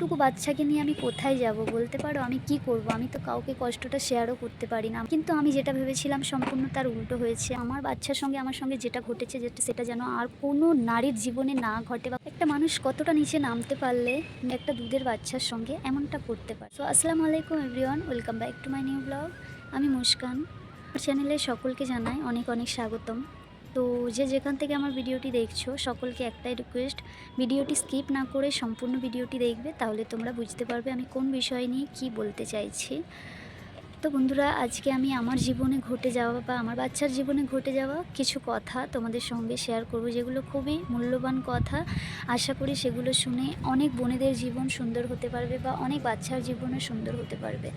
এতটুকু বাচ্চাকে নিয়ে আমি কোথায় যাব? বলতে পারো আমি কি করব? আমি তো কাউকে কষ্টটা শেয়ারও করতে পারি না। কিন্তু আমি যেটা ভেবেছিলাম সম্পূর্ণ তার উল্টো হয়েছে। আমার বাচ্চার সঙ্গে, আমার সঙ্গে যেটা ঘটেছে যেটা সেটা যেন আর কোনো নারীর জীবনে না ঘটে বা একটা মানুষ কতটা নিচে নামতে পারলে একটা দুধের বাচ্চার সঙ্গে এমনটা করতে পারে। তো আসসালামু আলাইকুম everyone welcome back to my new blog আমি মুস্কান। চ্যানেলে সকলকে জানাই অনেক অনেক স্বাগতম। তো যে যেখান থেকে আমার ভিডিওটি দেখছ, সকলকে একটাই রিকোয়েস্ট ভিডিওটি স্কিপ না করে সম্পূর্ণ ভিডিওটি দেখবে, তাহলে তোমরা বুঝতে পারবে আমি কোন বিষয় নিয়ে কি বলতে চাইছি। তো বন্ধুরা, আজকে আমি আমার জীবনে ঘটে যাওয়া বা আমার বাচ্চার জীবনে ঘটে যাওয়া কিছু কথা তোমাদের সঙ্গে শেয়ার করব, যেগুলো খুবই মূল্যবান কথা। আশা করি সেগুলো শুনে অনেক বোনেদের জীবন সুন্দর হতে পারবে বা অনেক বাচ্চার জীবনও সুন্দর হতে পারবে।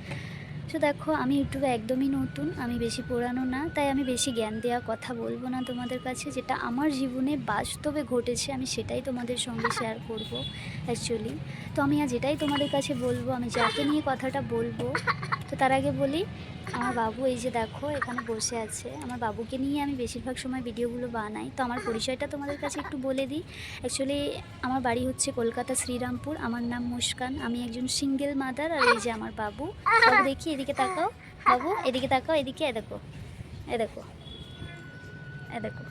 তো দেখো, আমি ইউটিউবে একদমই নতুন, আমি বেশি পুরানো না, তাই আমি বেশি জ্ঞান দেওয়া কথা বলব না তোমাদের কাছে। যেটা আমার জীবনে বাস্তবে ঘটেছে, আমি সেটাই তোমাদের সঙ্গে শেয়ার করব অ্যাকচুয়ালি তো আমি আজ এটাই তোমাদের কাছে বলব, আমি যাকে নিয়ে কথাটা বলব তো তার আগে বলি, আমার বাবু এই যে দেখো, এখানে বসে আছে। আমার বাবুকে নিয়ে আমি বেশিরভাগ সময় ভিডিওগুলো বানাই। তো আমার পরিচয়টা তোমাদের কাছে একটু বলে দিই। অ্যাকচুয়ালি আমার বাড়ি হচ্ছে কলকাতা শ্রীরামপুর। আমার নাম মুস্কান। আমি একজন সিঙ্গেল মাদার আর এই যে আমার বাবু। বাবু, দেখি, এদিকে তাকাও। বাবু, এদিকে তাকাও, এদিকে, এ দেখো। এ দেখো। এ দেখো।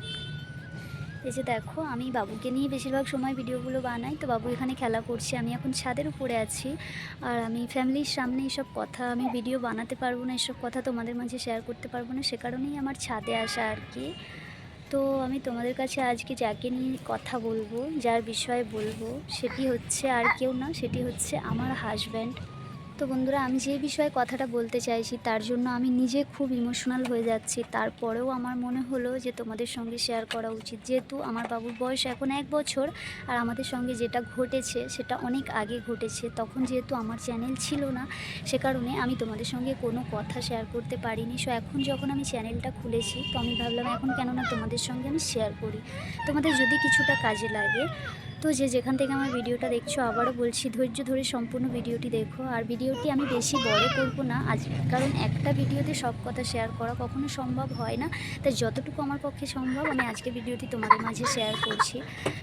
যে দেখো, আমি বাবুকে নিয়ে বেশিরভাগ সময় ভিডিওগুলো বানাই। তো বাবু এখানে খেলা করছে, আমি এখন ছাদের উপরে আছি। আর আমি ফ্যামিলির সামনে এসব কথা, আমি ভিডিও বানাতে পারব না, এসব কথা তোমাদের মাঝে শেয়ার করতে পারব না, সে কারণেই আমার ছাদে আসা আর কি। তো আমি তোমাদের কাছে আজকে যাকে নিয়ে কথা বলব, যার বিষয়ে বলব, সেটি হচ্ছে আর কেউ না, সেটি হচ্ছে আমার হাজব্যান্ড তো বন্ধুরা, আমি যে বিষয়ে কথাটা বলতে চাইছি তার জন্য আমি নিজে খুব ইমোশনাল হয়ে যাচ্ছি। তারপরেও আমার মনে হলো যে তোমাদের সঙ্গে শেয়ার করা উচিত। যেহেতু আমার বাবুর বয়স এখন এক বছর আর আমাদের সঙ্গে যেটা ঘটেছে সেটা অনেক আগে ঘটেছে। তখন যেহেতু আমার চ্যানেল ছিল না, সে কারণে আমি তোমাদের সঙ্গে কোনো কথা শেয়ার করতে পারিনি। সো এখন যখন আমি চ্যানেলটা খুলেছি, তো আমি ভাবলাম, এখন কেননা তোমাদের সঙ্গে আমি শেয়ার করি। তোমাদের যদি কিছুটা কাজে লাগে তো যে যেখান থেকে আমার ভিডিওটা দেখছ, আবারও বলছি, ধৈর্য ধরে সম্পূর্ণ ভিডিওটি দেখো। আর ভিডিওটি আমি বেশি বড় করব না আজ, কারণ একটা ভিডিওতে সব কথা শেয়ার করা কখনো সম্ভব হয় না। তাই যতটুকু আমার পক্ষে সম্ভব, আমি আজকে ভিডিওটি তোমাদের মাঝে শেয়ার করছি।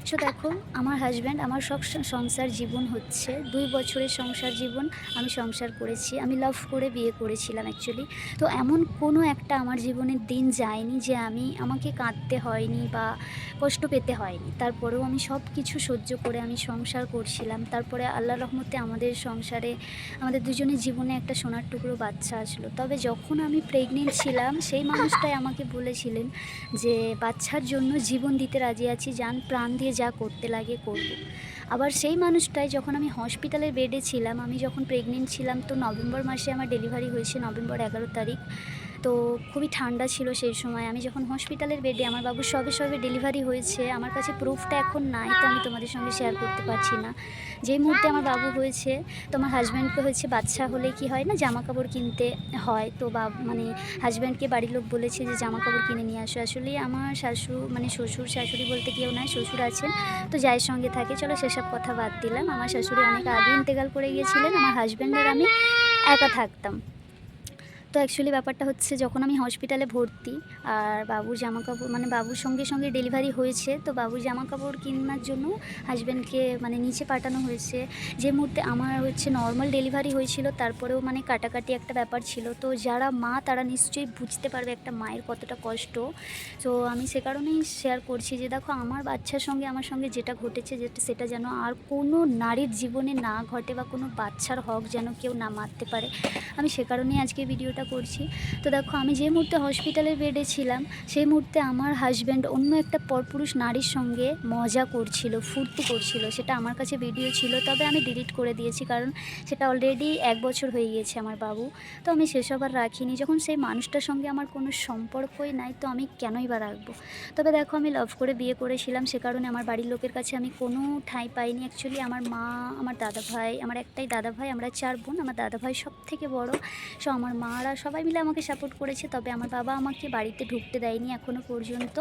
সো দেখো, আমার হাজব্যান্ড আমার সব সংসার জীবন হচ্ছে, দুই বছরের সংসার জীবন আমি সংসার করেছি। আমি লাভ করে বিয়ে করেছিলাম অ্যাকচুয়ালি তো এমন কোনো একটা আমার জীবনের দিন যায়নি যে আমি, আমাকে কাঁদতে হয়নি বা কষ্ট পেতে হয়নি। তারপরেও আমি সব কিছু সহ্য করে আমি সংসার করছিলাম। তারপরে আল্লাহ রহমতে আমাদের সংসারে, আমাদের দুজনের জীবনে একটা সোনার টুকরো বাচ্চা আসলো। তবে যখন আমি প্রেগনেন্ট ছিলাম, সেই মানুষটাই আমাকে বলেছিলেন যে, বাচ্চার জন্য জীবন দিতে রাজি আছি, যান, প্রাণ দিয়ে যা করতে লাগে, করব। আবার সেই মানুষটাই যখন আমি হসপিটালের বেডে ছিলাম, আমি যখন প্রেগনেন্ট ছিলাম, তো নভেম্বর মাসে আমার ডেলিভারি হয়েছে, নভেম্বর এগারো তারিখ। তো খুবই ঠান্ডা ছিল সেই সময়। আমি যখন হসপিটালের বেডে আমার বাবু সবে সবে ডেলিভারি হয়েছে। আমার কাছে প্রুফটা এখন নাই, তো আমি তোমাদের সঙ্গে শেয়ার করতে পারছি না। যেই মুহূর্তে আমার বাবু হয়েছে, তো আমার হাজব্যান্ডকে হয়েছে বাচ্চা হলে কি হয় না জামা কাপড় কিনতে হয়। তো বা মানে হাজব্যান্ডকে বাড়ির লোক বলেছে যে জামা কাপড় কিনে নিয়ে আসো। আসলে আমার শাশু মানে শ্বশুর শাশুড়ি বলতে কেউ নাই, শ্বশুর আছেন, তো যায়ের সঙ্গে থাকে। চলো সেসব কথা বাদ দিলাম। আমার শাশুড়ি অনেক আগে ইন্তেকাল করে গিয়েছিলেন, আমার হাজব্যান্ড আর আমি একা থাকতাম। তো অ্যাকচুয়ালি ব্যাপারটা হচ্ছে যখন আমি হসপিটালে ভর্তি আর বাবুর জামা কাপড় মানে বাবুর সঙ্গে সঙ্গে ডেলিভারি হয়েছে, তো বাবুর জামা কাপড় কেনার জন্য হাজব্যান্ডকে মানে নিচে পাঠানো হয়েছে। যে মুহূর্তে আমার হচ্ছে নর্মাল ডেলিভারি হয়েছিল, তারপরেও মানে কাটাকাটি একটা ব্যাপার ছিল। তো যারা মা, তারা নিশ্চয়ই বুঝতে পারবে একটা মায়ের কতটা কষ্ট। তো আমি সে কারণেই শেয়ার করছি যে দেখো, আমার বাচ্চার সঙ্গে, আমার সঙ্গে যেটা ঘটেছে যেটা সেটা যেন আর কোনো নারীর জীবনে না ঘটে বা কোনো বাচ্চার হক যেন কেউ না মারতে পারে। আমি সে কারণেই আজকে ভিডিওটা করছি। তো দেখো, আমি যে মুহূর্তে হসপিটালের বেডে ছিলাম, সেই মুহূর্তে আমার হাজব্যান্ড অন্য একটা পরপুরুষ নারীর সঙ্গে মজা করছিল, ফুর্তি করছিল। সেটা আমার কাছে ভিডিও ছিল, তবে আমি ডিলিট করে দিয়েছি কারণ সেটা অলরেডি এক বছর হয়ে গিয়েছে আমার বাবু। তো আমি সেসব আর রাখিনি। যখন সেই মানুষটার সঙ্গে আমার কোনো সম্পর্কই নাই, তো আমি কেনই বা রাখব? তবে দেখো, আমি লাভ করে বিয়ে করেছিলাম, সে কারণে আমার বাড়ির লোকের কাছে আমি কোনো ঠাঁই পাইনি। অ্যাকচুয়ালি আমার মা, আমার দাদা ভাই আমার একটাই দাদা ভাই আমরা চার বোন, আমার দাদা ভাই সব থেকে বড়। সো আমার মারা সবাই মিলে আমাকে সাপোর্ট করেছে, তবে আমার বাবা আমাকে বাড়িতে ঢুকতে দেয়নি এখনও পর্যন্ত।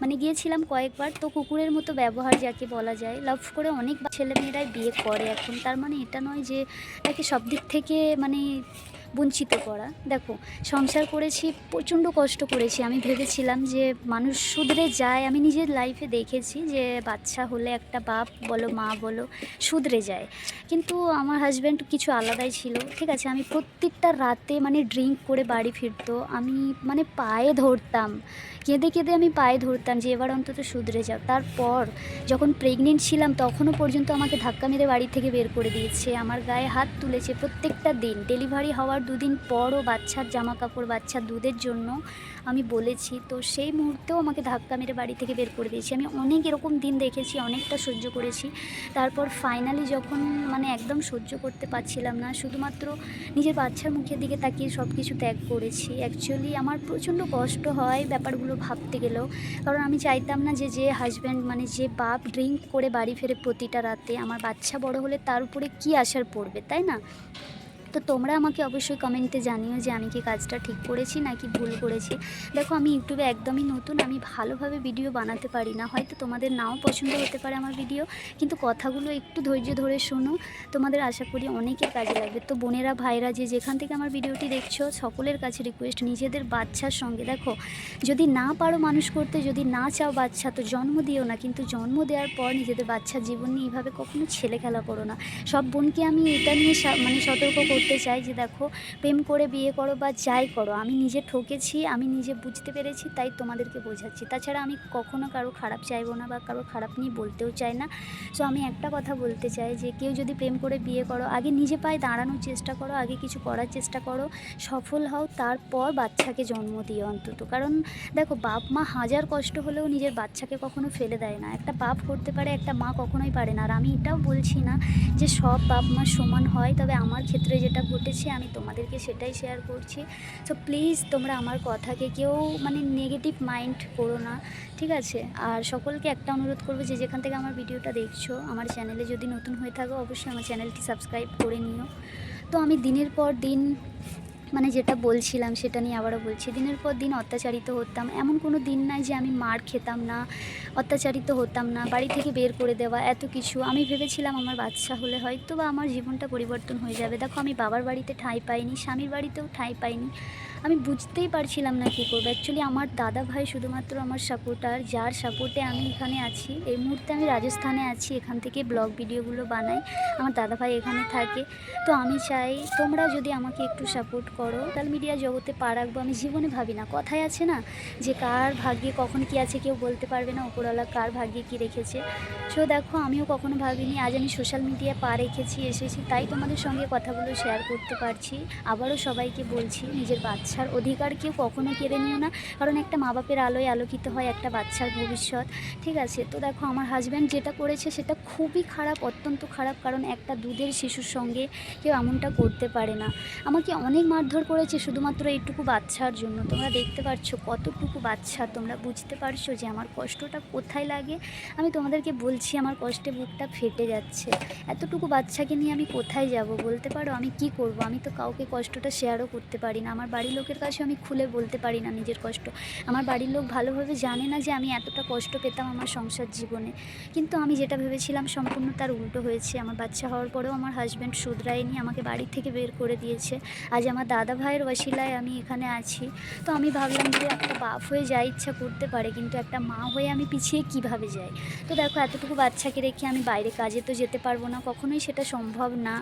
মানে গিয়েছিলাম কয়েকবার, তো কুকুরের মতো ব্যবহার যাকে বলা যায় লাভ করে অনেক ছেলেমেয়েরাই বিয়ে করে এখন। তার মানে এটা নয় যে তাকে সব দিক থেকে মানে বঞ্চিত করা। দেখো, সংসার করেছি, প্রচণ্ড কষ্ট করেছি। আমি ভেবেছিলাম যে মানুষ শুধরে যায়। আমি নিজের লাইফে দেখেছি যে বাচ্চা হলে একটা বাপ বলো, মা বলো শুধরে যায়। কিন্তু আমার হাজব্যান্ড কিছু আলাদাই ছিল, ঠিক আছে? আমি প্রত্যেকটা রাতে মানে ড্রিঙ্ক করে বাড়ি ফিরতো। আমি মানে পায়ে ধরতাম। কেঁদে কেঁদে আমি পায়ে ধরতাম যে এবার অন্তত শুধরে যাও। তারপর যখন প্রেগনেন্ট ছিলাম, তখনও পর্যন্ত আমাকে ধাক্কা মেরে বাড়ি থেকে বের করে দিয়েছে। আমার গায়ে হাত তুলেছে প্রত্যেকটা দিন। ডেলিভারি হওয়ার দুদিন পরও বাচ্চার জামা কাপড় বাচ্চার দুধের জন্য আমি বলেছি। তো সেই মুহূর্তেও আমাকে ধাক্কা মেরে বাড়ি থেকে বের করে দিয়েছি। আমি অনেক এরকম দিন দেখেছি, অনেকটা সহ্য করেছি। তারপর ফাইনালি যখন মানে একদম সহ্য করতে পারছিলাম না, শুধুমাত্র নিজের বাচ্চার মুখের দিকে তাকিয়ে সব কিছু ত্যাগ করেছি। অ্যাকচুয়ালি আমার প্রচণ্ড কষ্ট হয় ব্যাপারগুলো ভাবতে গেলেও। কারণ আমি চাইতাম না যে যে হাজব্যান্ড মানে যে বাপ ড্রিঙ্ক করে বাড়ি ফেরে প্রতিটা রাতে আমার বাচ্চা বড় হলে তার উপরে কী আসার পড়বে, তাই না? তো তোমরা আমাকে অবশ্যই কমেন্টে জানিও যে আমি কি কাজটা ঠিক করেছি নাকি ভুল করেছি। দেখো, আমি ইউটিউবে একদমই নতুন, আমি ভালোভাবে ভিডিও বানাতে পারি না। হয়তো তোমাদের নাও পছন্দ হতে পারে আমার ভিডিও কিন্তু কথাগুলো একটু ধৈর্য ধরে শোনো। তোমাদের আশা করি অনেকের কাজে লাগবে। তো বোনেরা ভাইরা যে যেখান থেকে আমার ভিডিওটি দেখছ, সকলের কাছে রিকোয়েস্ট নিজেদের বাচ্চার সঙ্গে। দেখো, যদি না পারো মানুষ করতে, যদি না চাও বাচ্চা, তো জন্ম দিও না। কিন্তু জন্ম দেওয়ার পর নিজেদের বাচ্চার জীবন নিয়ে এইভাবে কখনো ছেলে খেলা করো না। সব বোনকে আমি এটা নিয়ে মানে সতর্ক করতে চাই যে দেখো, প্রেম করে বিয়ে করো বা যাই করো, আমি নিজে ঠকেছি, আমি নিজে বুঝতে পেরেছি, তাই তোমাদেরকে বোঝাচ্ছি। তাছাড়া আমি কখনো কারও খারাপ চাইব না বা কারও খারাপ নিয়ে বলতেও চাই না। সো আমি একটা কথা বলতে চাই যে, কেউ যদি প্রেম করে বিয়ে করো, আগে নিজে পায়ে দাঁড়ানোর চেষ্টা করো, আগে কিছু করার চেষ্টা করো, সফল হও, তারপর বাচ্চাকে জন্ম দিও অন্তত। কারণ দেখো, বাপ মা হাজার কষ্ট হলেও নিজের বাচ্চাকে কখনো ফেলে দেয় না। একটা বাপ করতে পারে, একটা মা কখনোই পারে না। আর আমি এটাও বলছি না যে সব বাপ মা সমান হয়, তবে আমার ক্ষেত্রে যেটা ঘটেছে, আমি তোমাদেরকে সেটাই শেয়ার করছি। সো প্লিজ তোমরা আমার কথাকে কেউ মানে নেগেটিভ মাইন্ড করো না, ঠিক আছে? আর সকলকে একটা অনুরোধ করব যে যেখান থেকে আমার ভিডিওটা দেখছ, আমার চ্যানেলে যদি নতুন হয়ে থাকো, অবশ্যই আমার চ্যানেলটি সাবস্ক্রাইব করে নিও। তো আমি দিনের পর দিন মানে যেটা বলছিলাম, সেটা নিয়ে আবারও বলছি, দিনের পর দিন অত্যাচারিত হতাম। এমন কোনো দিন নাই যে আমি মার খেতাম না, অত্যাচারিত হতাম না, বাড়ি থেকে বের করে দেওয়া, এত কিছু। আমি ভেবেছিলাম আমার বাচ্চা হলে হয়তো বা আমার জীবনটা পরিবর্তন হয়ে যাবে। দেখো, আমি বাবার বাড়িতে ঠাঁই পাইনি, স্বামীর বাড়িতেও ঠাঁই পাইনি। আমি বুঝতেই পারছিলাম না কী করব। অ্যাকচুয়ালি আমার দাদা ভাই শুধুমাত্র আমার সাপোর্টার যার সাপোর্টে আমি এখানে আছি। এই মুহূর্তে আমি রাজস্থানে আছি, এখান থেকে ব্লগ ভিডিওগুলো বানাই। আমার দাদা ভাই এখানে থাকে। তো আমি চাই, তোমরা যদি আমাকে একটু সাপোর্ট করো। সোশ্যাল মিডিয়া জগতে পা রাখব আমি জীবনে ভাবি না। কথায় আছে না যে কার ভাগ্যে কখন কি আছে কেউ বলতে পারবে না ওপরওয়ালা কার ভাগ্যে কি রেখেছে। সো দেখো, আমিও কখনো ভাবিনি, আজ আমি সোশ্যাল মিডিয়া পা রেখেছি, এসেছি, তাই তোমাদের সঙ্গে কথাগুলো শেয়ার করতে পারছি। আবারও সবাইকে বলছি, নিজের বাচ্চার অধিকার কেউ কখনো কেড়ে নিও না। কারণ একটা মা বাপের আলোয় আলোকিত হয় একটা বাচ্চার ভবিষ্যৎ। ঠিক আছে? তো দেখো, আমার হাজব্যান্ড যেটা করেছে সেটা খুবই খারাপ, অত্যন্ত খারাপ। কারণ একটা দুধের শিশুর সঙ্গে কেউ এমনটা করতে পারে না। আমাকে অনেক মারধর করেছে শুধুমাত্র এইটুকু বাচ্চার জন্য। তোমরা দেখতে পাচ্ছ কতটুকু বাচ্চা। তোমরা বুঝতে পারছ যে আমার কষ্টটা কোথায় লাগে? আমি তোমাদেরকে বলছি, আমার কষ্টে বুকটা ফেটে যাচ্ছে। এতটুকু বাচ্চাকে নিয়ে আমি কোথায় যাব? বলতে পারো আমি কি করব? আমি তো কাউকে কষ্টটা শেয়ারও করতে পারি না। আমার বাড়ির লোকের কাছে আমি খুলে বলতে পারি না নিজের কষ্ট। আমার বাড়ির লোক ভালোভাবে জানে না যে আমি এতটা কষ্ট পেতাম আমার সংসার জীবনে। কিন্তু আমি যেটা ভেবেছিলাম সম্পূর্ণ তার উল্টো হয়েছে। আমার বাচ্চা হওয়ার পরেও আমার হাজব্যান্ড শুধরায়নি, আমাকে বাড়ি থেকে বের করে দিয়েছে। আজ আমার দাদা ভাইয়ের ওয়াসিলায় আমি এখানে আছি। তো আমি ভাবলাম যে একটা বাপ হয়ে যা ইচ্ছা করতে পারে, কিন্তু একটা মা হয়ে আমি পিছিয়ে কীভাবে যাই? তো দেখো, এতটুকু বাচ্চাকে রেখে আমি বাইরে কাজে তো যেতে পারব না, কখনোই সেটা সম্ভব না।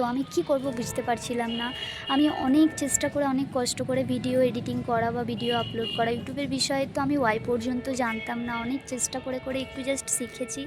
তো আমি কি করব বুঝতে পারছিলাম না। আমি অনেক চেষ্টা করে, অনেক কষ্ট করে ভিডিও এডিটিং করা বা ভিডিও আপলোড করা ইউটিউবের বিষয়ে তো আমি ওয়াই পর্যন্ত জানতাম না। অনেক চেষ্টা করে করে একটু জাস্ট শিখেছি।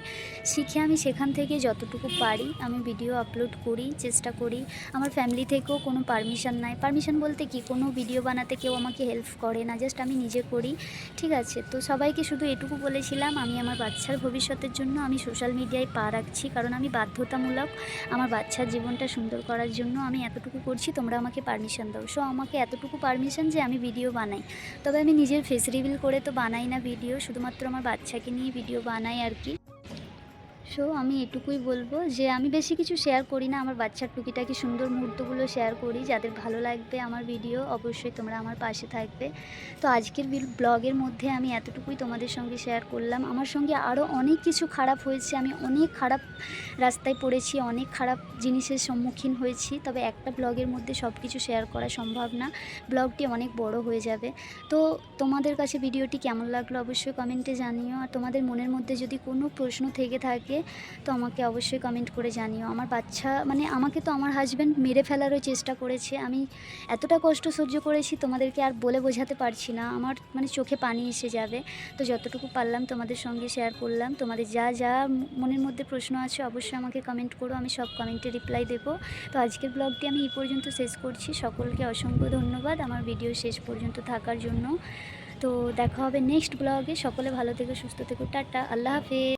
শিখে আমি সেখান থেকে যতটুকু পারি আমি ভিডিও আপলোড করি, চেষ্টা করি। আমার ফ্যামিলি থেকেও কোনো পারমিশন নাই। পারমিশন বলতে কি? কোনো ভিডিও বানাতে কেউ আমাকে হেল্প করে না। জাস্ট আমি নিজে করি। ঠিক আছে? তো সবাইকে শুধু এটুকু বলেছিলাম, আমি আমার বাচ্চার ভবিষ্যতের জন্য আমি সোশ্যাল মিডিয়ায় পা রাখছি। কারণ আমি বাধ্যতামূলক আমার বাচ্চার জীবনটা সুন্দর করার জন্য আমি এতটুকু করছি, তোমরা আমাকে পারমিশন দাও। সো আমাকে এতটুকু পারমিশন যে আমি ভিডিও বানাই। তবে আমি নিজের ফেস রিভিল করে তো বানাই না ভিডিও শুধুমাত্র আমার বাচ্চাকে নিয়ে ভিডিও বানাই আর কি। সো আমি এটুকুই বলব যে আমি বেশি কিছু শেয়ার করি না, আমার বাচ্চার টুকিটাকি সুন্দর মুহূর্তগুলো শেয়ার করি, যাদের ভালো লাগবে আমার ভিডিও অবশ্যই তোমরা আমার পাশে থাকবে। তো আজকের ব্লগের মধ্যে আমি এতটুকুই তোমাদের সঙ্গে শেয়ার করলাম। আমার সঙ্গে আরও অনেক কিছু খারাপ হয়েছে, আমি অনেক খারাপ রাস্তায় পড়েছি, অনেক খারাপ জিনিসের সম্মুখীন হয়েছি, তবে একটা ব্লগের মধ্যে সব কিছু শেয়ার করা সম্ভব না। ব্লগটি অনেক বড় হয়ে যাবে। তো তোমাদের কাছে ভিডিওটি কেমন লাগল অবশ্যই কমেন্টে জানিও। আর তোমাদের মনের মধ্যে যদি কোনো প্রশ্ন থেকে থাকে তো আমাকে অবশ্যই কমেন্ট করে জানিও। আমার বাচ্চা মানে আমাকে তো আমার হাজব্যান্ড মেরে ফেলারও চেষ্টা করেছে। আমি এতটা কষ্ট সহ্য করেছি, তোমাদেরকে আর বলে বোঝাতে পারছি না। আমার মানে চোখে পানি এসে যাবে। তো যতটুকু পারলাম তোমাদের সঙ্গে শেয়ার করলাম। তোমাদের যা যা মনের মধ্যে প্রশ্ন আছে অবশ্যই আমাকে কমেন্ট করো। আমি সব কমেন্টে রিপ্লাই দেবো। তো আজকের ব্লগটি আমি এই পর্যন্ত শেষ করছি। সকলকে অসংখ্য ধন্যবাদ আমার ভিডিও শেষ পর্যন্ত থাকার জন্য। তো দেখা হবে নেক্সট ব্লগে সকলে ভালো থেকো, সুস্থ থেকো। টাটা। আল্লাহ হাফেজ।